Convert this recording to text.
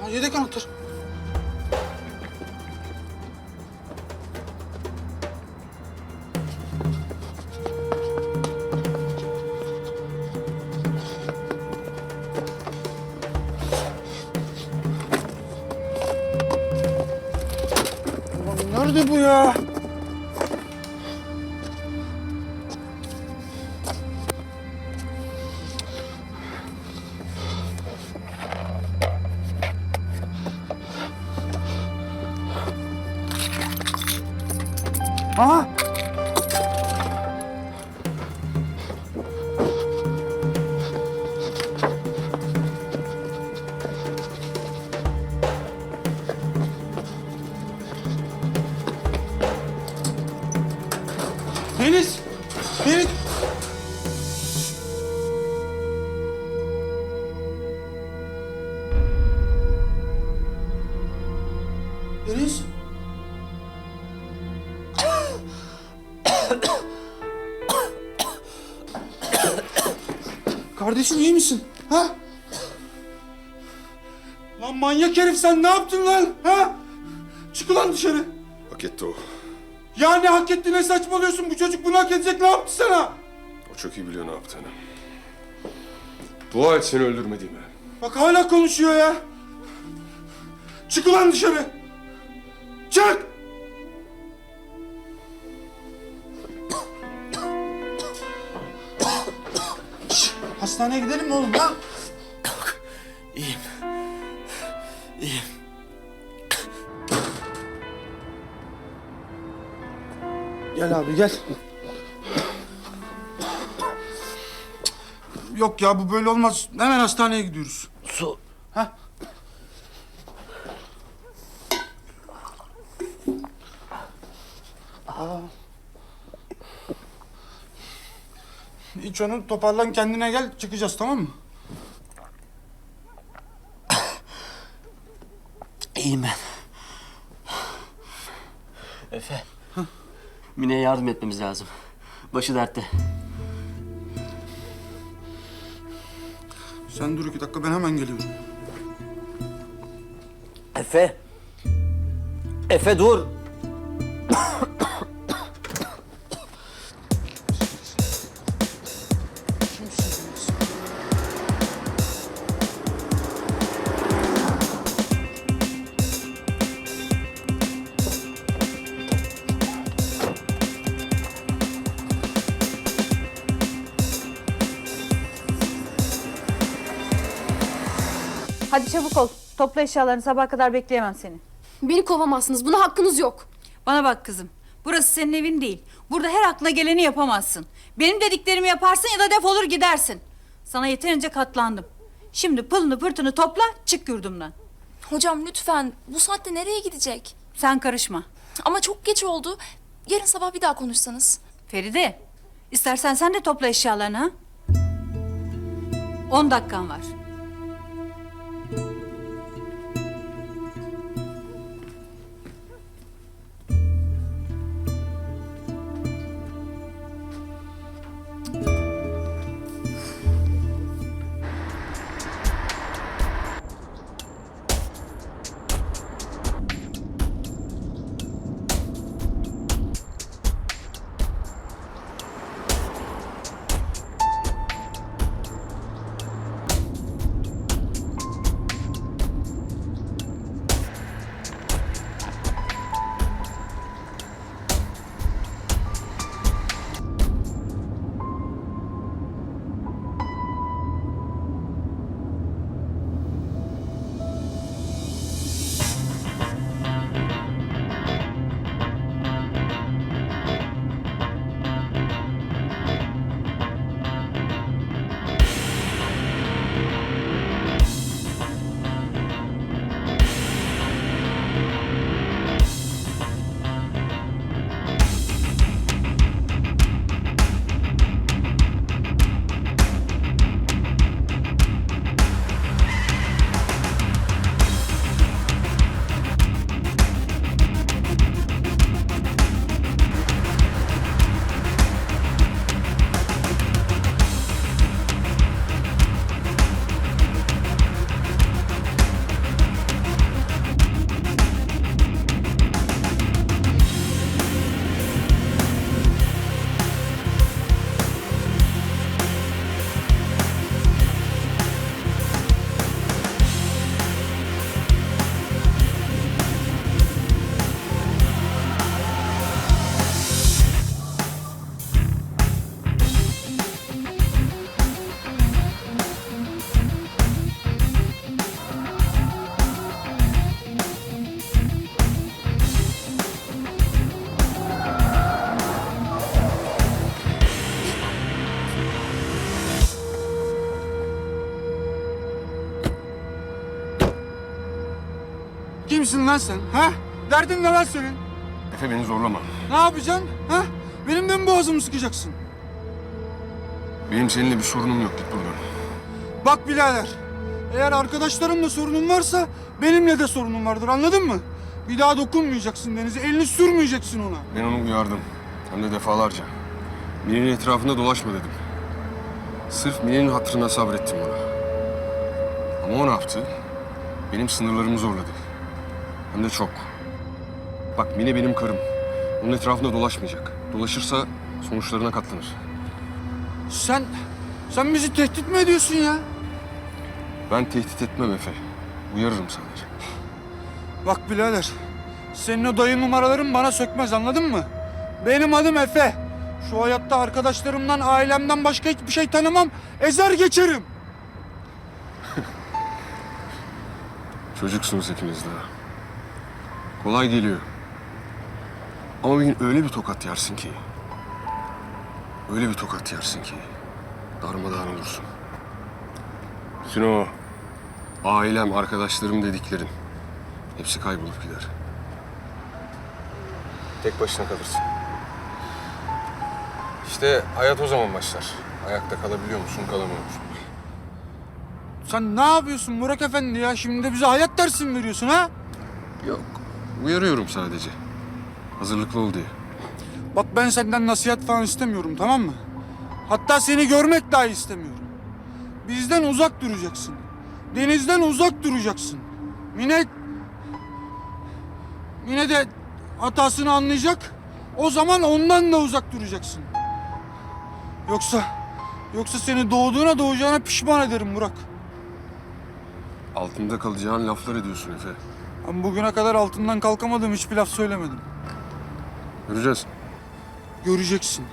Ha, yedek anahtar. Nerede bu ya? Aha! Deniz! Deniz! Deniz! Kardeşim iyi misin? Ha? Lan manyak herif sen ne yaptın lan? Ha? Çık ulan dışarı. Hak etti o. Ya ne hak etti ne saçmalıyorsun? Bu çocuk bunu hak edecek ne yaptı sana? O çok iyi biliyor ne yaptığını. Dua et seni öldürmediğime. Bak hala konuşuyor ya. Çık ulan dışarı. Çık. Hastaneye gidelim mi oğlum ha? İyiyim. İyiyim. Gel abi gel. Yok ya bu böyle olmaz. Hemen hastaneye gidiyoruz. Su. Ha? Aa. İç onu toparlan kendine gel çıkacağız tamam mı? İyiyim ben. Efe. Mine'ye yardım etmemiz lazım. Başı dertte. Sen dur iki dakika ben hemen geliyorum. Efe. Efe dur. Hadi çabuk ol. Topla eşyalarını sabaha kadar bekleyemem seni. Beni kovamazsınız. Buna hakkınız yok. Bana bak kızım. Burası senin evin değil. Burada her aklına geleni yapamazsın. Benim dediklerimi yaparsın ya da defolur gidersin. Sana yeterince katlandım. Şimdi pılını pırtını topla çık yurdumdan. Hocam lütfen. Bu saatte nereye gidecek? Sen karışma. Ama çok geç oldu. Yarın sabah bir daha konuşsanız. Feride istersen sen de topla eşyalarını ha. On dakikan var. Kimsin lan sen? Ha? Derdin ne lan senin? Efe beni zorlama. Ne yapacaksın? Ha? Benim de mi boğazımı sıkacaksın? Benim seninle bir sorunum yok. Git buradan. Bak birader. Eğer arkadaşlarımla sorunun varsa benimle de sorunun vardır anladın mı? Bir daha dokunmayacaksın Deniz'e. Elini sürmeyeceksin ona. Ben onu uyardım. Hem de defalarca. Mine'nin etrafında dolaşma dedim. Sırf Mine'nin hatırına sabrettim ona. Ama o ne yaptı? Benim sınırlarımı zorladı. Hem de çok. Bak Mine benim karım. Onun etrafında dolaşmayacak. Dolaşırsa sonuçlarına katlanır. Sen, sen bizi tehdit mi ediyorsun ya? Ben tehdit etmem Efe. Uyarırım sadece. Bak birader. Senin o dayı numaraların bana sökmez anladın mı? Benim adım Efe. Şu hayatta arkadaşlarımdan, ailemden başka hiçbir şey tanımam. Ezer geçerim. Çocuksunuz ikiniz de. Kolay geliyor. Ama bir gün öyle bir tokat yersin ki... Öyle bir tokat yersin ki... Darmadağın olursun. Bütün o... Ailem, arkadaşlarım dediklerin... Hepsi kaybolup gider. Tek başına kalırsın. İşte hayat o zaman başlar. Ayakta kalabiliyor musun, kalamıyor musun? Sen ne yapıyorsun Burak Efendi ya? Şimdi de bize hayat dersi mi veriyorsun ha? Yok. Uyarıyorum sadece. Hazırlıklı ol diye. Bak ben senden nasihat falan istemiyorum tamam mı? Hatta seni görmek dahi istemiyorum. Bizden uzak duracaksın. Denizden uzak duracaksın. Mine... Mine de hatasını anlayacak. O zaman ondan da uzak duracaksın. Yoksa... Yoksa seni doğduğuna doğacağına pişman ederim Burak. Altında kalacağın laflar ediyorsun Efe. Ben bugüne kadar altından kalkamadığım hiçbir laf söylemedim. Göreceğiz. Göreceksin.